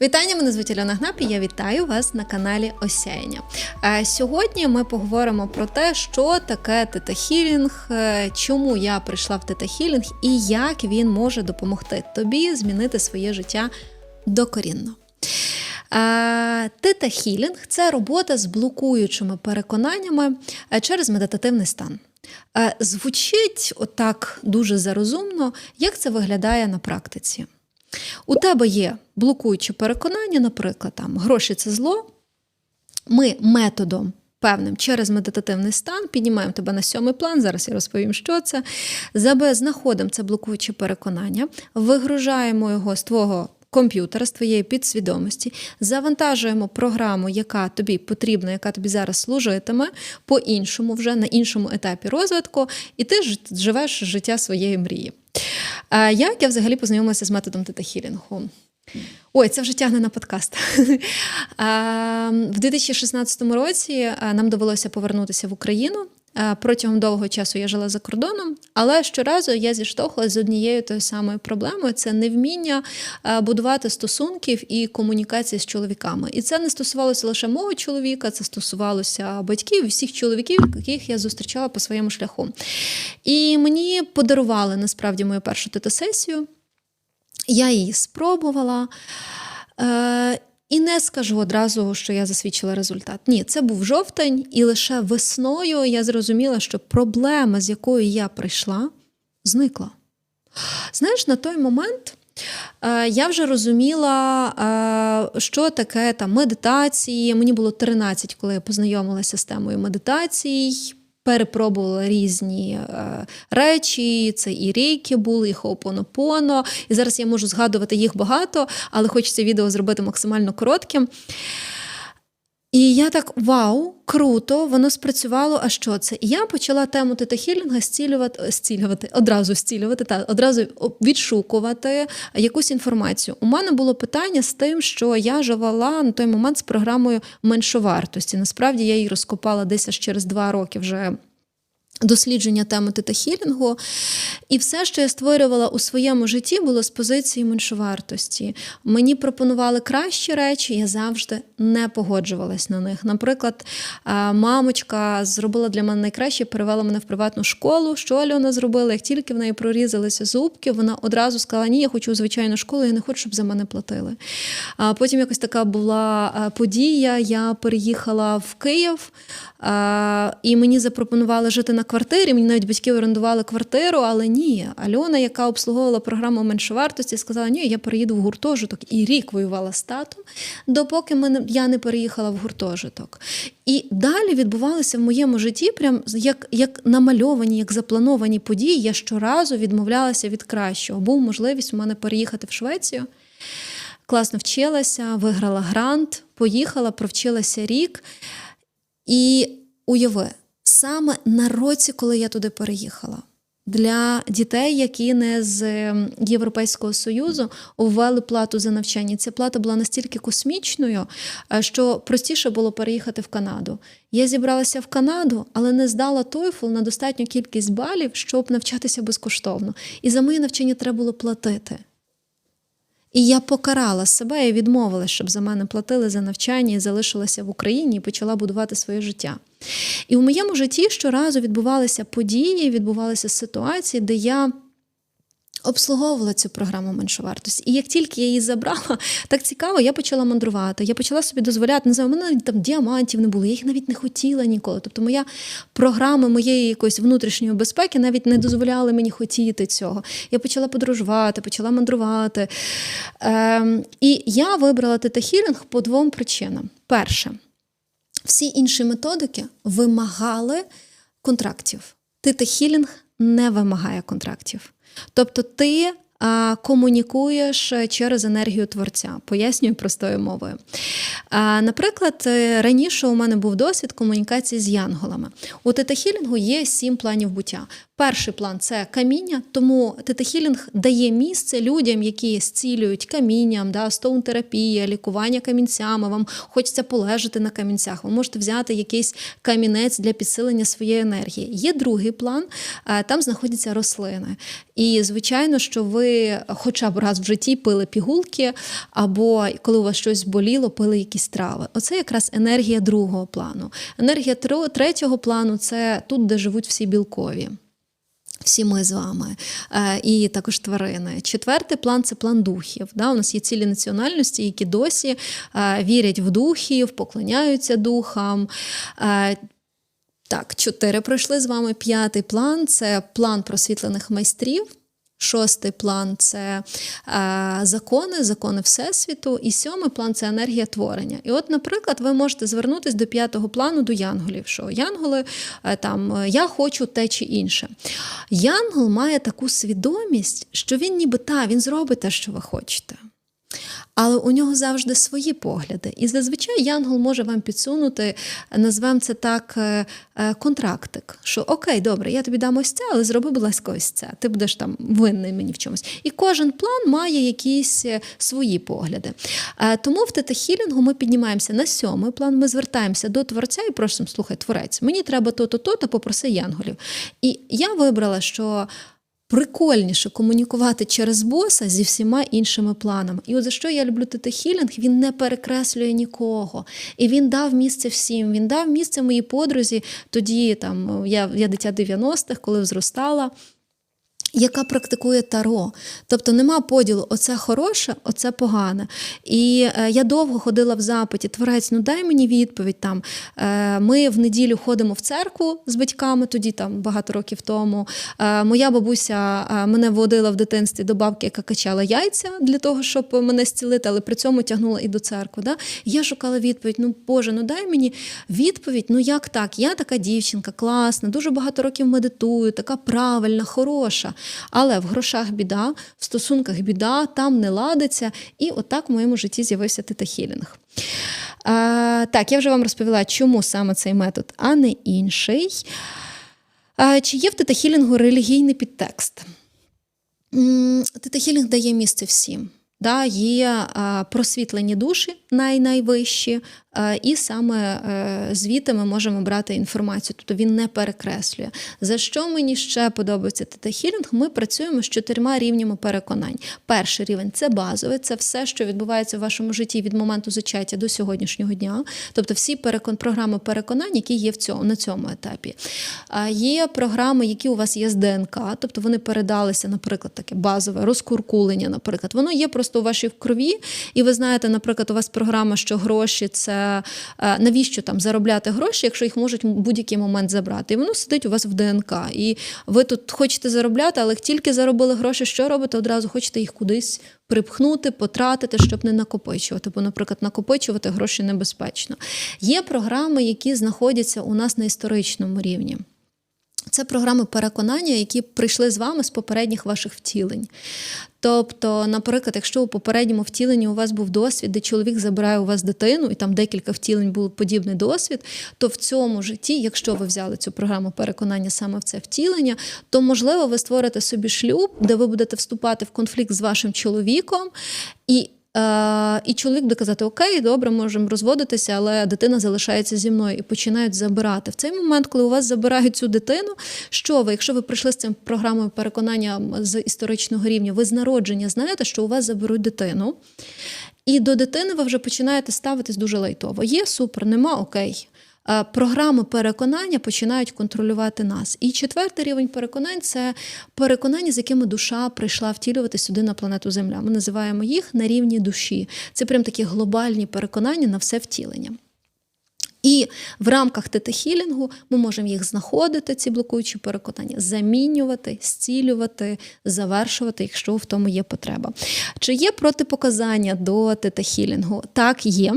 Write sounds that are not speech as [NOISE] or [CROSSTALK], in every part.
Вітання, мене звуть Альона Гнап і я вітаю вас на каналі Осяяння. Сьогодні ми поговоримо про те, що таке тета-хілінг, е, чому я прийшла в тета-хілінг і як він може допомогти тобі змінити своє життя докорінно. Тета-хілінг – це робота з блокуючими переконаннями е, через медитативний стан. Е, Звучить отак дуже зарозумно, як це виглядає на практиці. У тебе є блокуючі переконання, наприклад, там гроші це зло. Ми методом певним через медитативний стан піднімаємо тебе на сьомий план. Зараз я розповім, що це. Забе знаходимо це блокуюче переконання, вигружаємо його з твого. Комп'ютера з твоєї підсвідомості, завантажуємо програму, яка тобі потрібна, яка тобі зараз служитиме по-іншому, вже на іншому етапі розвитку, і ти живеш життя своєї мрії. А Як я взагалі познайомилася з методом тета-хілінгу? Ой, це вже тягне на подкаст. А, [LAUGHS] В 2016 році нам довелося повернутися в Україну. А, Протягом довгого часу я жила за кордоном, але щоразу я зіштовхувалася з однією тою самою проблемою: це невміння а, будувати стосунків і комунікації з чоловіками. І це не стосувалося лише мого чоловіка, це стосувалося батьків, всіх чоловіків, яких я зустрічала по своєму шляху. І мені подарували насправді мою першу тетосесію. Я її спробувала. Е, і не скажу одразу, що я засвідчила результат. Ні, це був жовтень, і лише весною я зрозуміла, що проблема, з якою я прийшла, зникла. Знаєш, на той момент е, я вже розуміла, е, що таке там медитації. Мені було 13, коли я познайомилася з темою медитацій. Перепробувала різні е, речі, це і рейки були, і хоопонопоно. І зараз я можу згадувати їх багато, але хочеться відео зробити максимально коротким. І я так вау, круто, воно спрацювало. А що це? І я почала тему тетахілінга зцілювати, зцілювати, одразу зцілювати, та одразу відшукувати якусь інформацію. У мене було питання з тим, що я живала на той момент з програмою меншовартості. Насправді я її розкопала десь аж через два роки вже. Дослідження теми тетахілінгу. І все, що я створювала у своєму житті, було з позиції меншовартості. Мені пропонували кращі речі, я завжди не погоджувалась на них. Наприклад, е, мамочка зробила для мене найкраще, перевела мене в приватну школу. Що Альона зробила? Як тільки в неї прорізалися зубки, вона одразу сказала: Ні, я хочу у звичайну школу, я не хочу, щоб за мене платили. А потім якось така була е, подія. Я переїхала в Київ. І мені запропонували жити на квартирі. Мені навіть батьки орендували квартиру, але ні. Альона, яка обслуговувала програму меншовартості, сказала: Ні, я переїду в гуртожиток і рік воювала з татом, допоки я не переїхала в гуртожиток. І далі відбувалися в моєму житті, прям як, як намальовані, як заплановані події. Я щоразу відмовлялася від кращого. Був можливість у мене переїхати в Швецію. Класно вчилася, виграла грант, поїхала, провчилася рік. І уяви, саме на році, коли я туди переїхала, для дітей, які не з Європейського Союзу, ввели плату за навчання. Ця плата була настільки космічною, е, що простіше було переїхати в Канаду. Я зібралася в Канаду, але не здала TOEFL на достатню кількість балів, щоб навчатися безкоштовно. І за моє навчання треба було платити. І я покарала себе і відмовилася, щоб за мене платили за навчання і залишилася в Україні і почала будувати своє життя. І у моєму житті щоразу відбувалися події, відбувалися ситуації, де я обслуговувала цю програму меншовартості. І як тільки я її забрала, [LAUGHS] так цікаво, я почала мандрувати. Я почала собі дозволяти, не знаю, у мене там діамантів не було, я їх навіть не хотіла ніколи. Тобто моя програма моєї якоїсь внутрішньої безпеки навіть не дозволяли мені хотіти цього. Я почала подорожувати, почала мандрувати. Ем, і я вибрала тета-хілінг по двом причинам. Перше, всі інші методики вимагали контрактів. Тета-хілінг не вимагає контрактів. Тобто ти а, комунікуєш через енергію творця, пояснюю простою мовою. А, наприклад, е, раніше у мене був досвід комунікації з янголами. У тетахілінгу є сім планів буття. Перший план це каміння, тому тетахілінг дає місце людям, які зцілюють камінням, да, стоун-терапія, лікування камінцями. Вам хочеться полежати на камінцях. Ви можете взяти якийсь камінець для підсилення своєї енергії. Є другий план, е, там знаходяться рослини. І звичайно, що ви ви хоча б раз в житті пили пігулки, або коли у вас щось боліло, пили якісь трави. Оце якраз енергія другого плану. Енергія третього плану це тут, де живуть всі білкові. Всі ми з вами, е, і також тварини. Четвертий план це план духів. Да? У нас є цілі національності, які досі е, вірять в духів, поклоняються духам. Е, так, чотири пройшли з вами. П'ятий план це план просвітлених майстрів. Шостий план це е, закони, закони Всесвіту. І сьомий план це енергія творення. І, от, наприклад, ви можете звернутися до п'ятого плану до янголів. Що янголи е, там я хочу те чи інше. Янгол має таку свідомість, що він ніби та, він зробить те, що ви хочете але у нього завжди свої погляди. І зазвичай Янгол може вам підсунути, назвемо це так, е, е, контрактик. Що окей, добре, я тобі дам ось це, але зроби, будь ласка, ось це. Ти будеш там винний мені в чомусь. І кожен план має якісь е, свої погляди. Тому в тета-хілінгу ми піднімаємося на сьомий план, ми звертаємося до творця і просимо, слухай, творець, мені треба то-то, то-то, попроси янголів. І я вибрала, що прикольніше комунікувати через боса зі всіма іншими планами. І от за що я люблю тета-хілінг, він не перекреслює нікого. І він дав місце всім. Він дав місце моїй подрузі. Тоді там я я дитя 90-х, коли зростала яка практикує таро. Тобто нема поділу, оце хороше, оце погане. І е, я довго ходила в запиті, творець, ну дай мені відповідь там. Е, ми в неділю ходимо в церкву з батьками, тоді там багато років тому. Е, моя бабуся е, мене водила в дитинстві до бабки, яка качала яйця для того, щоб мене зцілити, але при цьому тягнула і до церкви. Да? Я шукала відповідь: ну Боже, ну дай мені відповідь, ну як так? Я така дівчинка, класна, дуже багато років медитую, така правильна, хороша. Але в грошах біда, в стосунках біда, там не ладиться. І отак в моєму житті з'явився тетахілінг. А, Так, я вже вам розповіла, чому саме цей метод, а не інший. А, Чи є в тетахілінгу релігійний підтекст? Тетахілінг дає місце всім. Да, Є просвітлені душі най-найвищі, і саме е, звідти ми можемо брати інформацію, тобто він не перекреслює. За що мені ще подобається тета-хілінг? Ми працюємо з чотирма рівнями переконань. Перший рівень це базовий, це все, що відбувається в вашому житті від моменту зачаття до сьогоднішнього дня, тобто всі перекон... програми переконань, які є в цьому на цьому етапі. Є програми, які у вас є з ДНК, тобто вони передалися, наприклад, таке базове розкуркулення, наприклад, воно є просто у вашій крові, і ви знаєте, наприклад, у вас програма, що гроші це. Е, навіщо там заробляти гроші, якщо їх можуть в будь-який момент забрати. І воно сидить у вас в ДНК. І ви тут хочете заробляти, але тільки заробили гроші, що робите? Одразу хочете їх кудись припхнути, потратити, щоб не накопичувати. Бо, наприклад, накопичувати гроші небезпечно. Є програми, які знаходяться у нас на історичному рівні. Це програми переконання, які прийшли з вами з попередніх ваших втілень. Тобто, наприклад, якщо у попередньому втіленні у вас був досвід, де чоловік забирає у вас дитину, і там декілька втілень був подібний досвід, то в цьому житті, якщо ви взяли цю програму переконання саме в це втілення, то можливо ви створите собі шлюб, де ви будете вступати в конфлікт з вашим чоловіком. і і чоловік буде казати, окей, добре, можемо розводитися, але дитина залишається зі мною і починають забирати. В цей момент, коли у вас забирають цю дитину, що ви, якщо ви прийшли з цим програмою переконання з історичного рівня, ви з народження знаєте, що у вас заберуть дитину. І до дитини ви вже починаєте ставитись дуже лайтово. Є супер, нема окей. Е, програми переконання починають контролювати нас. І четвертий рівень переконань це переконання, з якими душа прийшла втілювати сюди на планету Земля. Ми називаємо їх на рівні душі. Це прям такі глобальні переконання на все втілення. І в рамках тетахілінгу ми можемо їх знаходити, ці блокуючі переконання, замінювати, зцілювати, завершувати, якщо в тому є потреба. Чи є протипоказання до тетахілінгу? Так, є.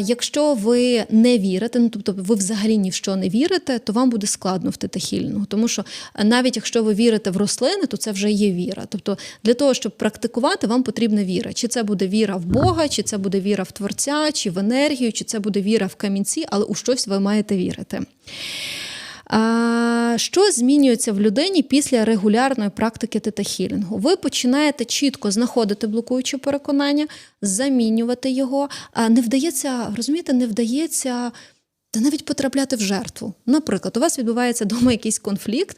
Якщо ви не вірите, ну тобто ви взагалі ні в що не вірите, то вам буде складно в тетахілінгу. Тому що навіть якщо ви вірите в рослини, то це вже є віра. Тобто для того, щоб практикувати, вам потрібна віра. Чи це буде віра в Бога, чи це буде віра в Творця, чи в енергію, чи це буде віра в камінь камінці, але у щось ви маєте вірити. А, Що змінюється в людині після регулярної практики тетахілінгу? Ви починаєте чітко знаходити блокуючі переконання, замінювати його. А Не вдається, розумієте, не вдається Та навіть потрапляти в жертву. Наприклад, у вас відбувається вдома якийсь конфлікт.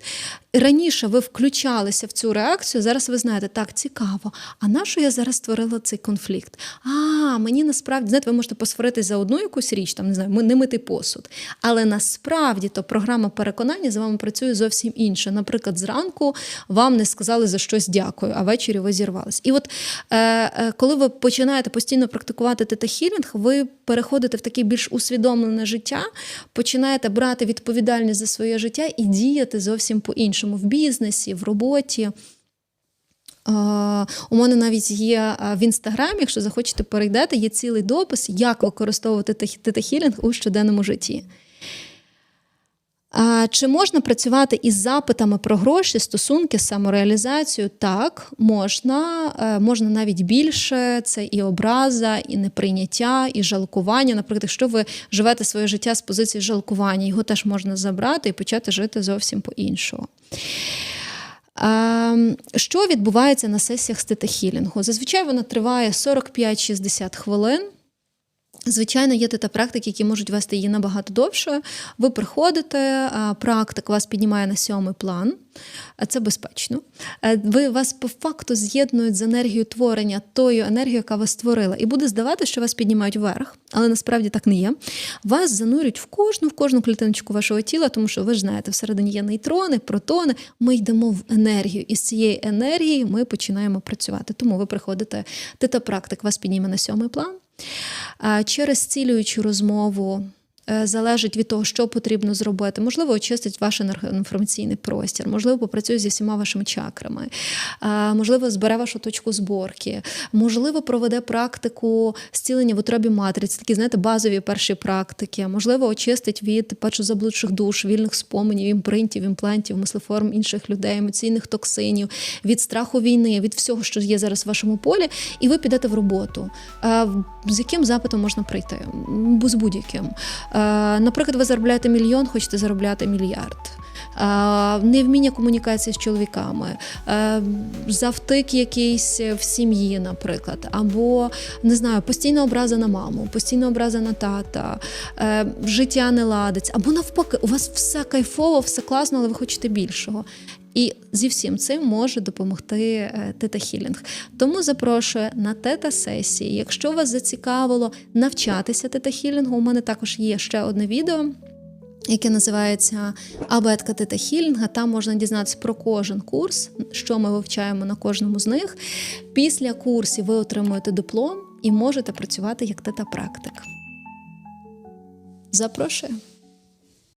Раніше ви включалися в цю реакцію, зараз ви знаєте, так, цікаво. А на що я зараз створила цей конфлікт? А, мені насправді, знаєте, ви можете посваритись за одну якусь річ, там не знаю, не мити посуд. Але насправді то програма переконання з вами працює зовсім інше. Наприклад, зранку вам не сказали за щось дякую, а ввечері ви зірвались. І от е, е, коли ви починаєте постійно практикувати тета-хілінг, ви переходите в таке більш усвідомлене життя, починаєте брати відповідальність за своє життя і діяти зовсім по-іншому в бізнесі, в роботі. У мене навіть є в інстаграмі, якщо захочете перейдете, є цілий допис, як використовувати тета-хілінг у щоденному житті. Чи можна працювати із запитами про гроші, стосунки, самореалізацію? Так, можна, Е, можна навіть більше. Це і образа, і неприйняття, і жалкування. Наприклад, якщо ви живете своє життя з позиції жалкування, його теж можна забрати і почати жити зовсім по-іншому. Що відбувається на сесіях з тета-хілінгу? Зазвичай вона триває 45-60 хвилин. Звичайно, є тета практики, які можуть вести її набагато довше. Ви приходите, практик вас піднімає на сьомий план, це безпечно. Е, Ви вас по факту з'єднують з енергією творення, тою енергією, яка вас створила. І буде здавати, що вас піднімають вверх, але насправді так не є. Вас занурюють в кожну в кожну клітиночку вашого тіла, тому що ви ж знаєте, всередині є нейтрони, протони. Ми йдемо в енергію, і з цієї енергії ми починаємо працювати. Тому ви приходите, тета практик вас підніме на сьомий план. Через цілюючу розмову залежить від того, що потрібно зробити. Можливо, очистить ваш енергоінформаційний простір, можливо, попрацює зі всіма вашими чакрами, можливо, збере вашу точку зборки, можливо, проведе практику зцілення в утробі матриць, такі, знаєте, базові перші практики, можливо, очистить від першозаблудших душ, вільних споменів, імпринтів, імплантів, мислеформ інших людей, емоційних токсинів, від страху війни, від всього, що є зараз в вашому полі, і ви підете в роботу. З яким запитом можна прийти? З будь-яким. Е, Наприклад, ви заробляєте мільйон, хочете заробляти мільярд. Е, Невміння комунікації з чоловіками, е, завтик якийсь в сім'ї, наприклад, або не знаю, постійна образа на маму, постійна образа на тата, життя не ладиться, або навпаки, у вас все кайфово, все класно, але ви хочете більшого. І зі всім цим може допомогти е, тета-хілінг. Тому запрошую на тета-сесії. Якщо вас зацікавило навчатися тета-хілінгу, у мене також є ще одне відео. Яке називається Абетка Тета Хілінга. Там можна дізнатися про кожен курс, що ми вивчаємо на кожному з них. Після курсів ви отримуєте диплом і можете працювати як тета-практик. Запрошую.